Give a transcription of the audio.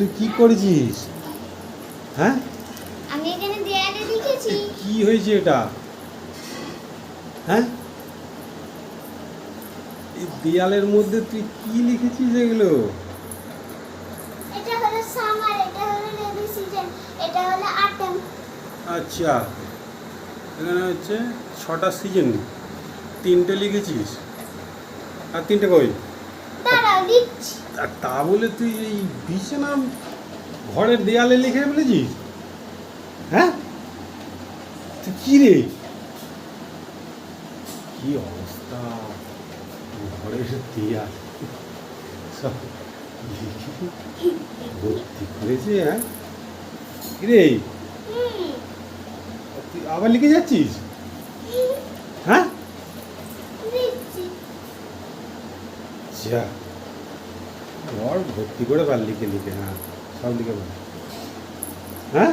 তুই কি করেছিস? হ্যাঁ? আমি এখানে দেয়ালে লিখেছি। কি হয়েছে এটা? হ্যাঁ? এই দেয়ালের মধ্যে তুই কি লিখেছিস এগুলো? এটা হলো সামার এটা হলো রেনি সিজন এটা হলো অটম আচ্ছা। এখানে হচ্ছে ছটা সিজন তিনটে লিখেছিস? আর তিনটে কই আর তা বলে তুই এই বিছানা ঘরের দেয়ালে লিখে ফেলেছিস? হ্যাঁ? তুই কি রে? কি অবস্থা? ঘরের দেয়াল সব ভর্তি করেছে হ্যাঁ? কি রে? তুই আবার লিখে যাচ্ছিস? হ্যাঁ? যা। ভর্তি করে পার লিখে লিখে হ্যাঁ সব লিখে পার হ্যাঁ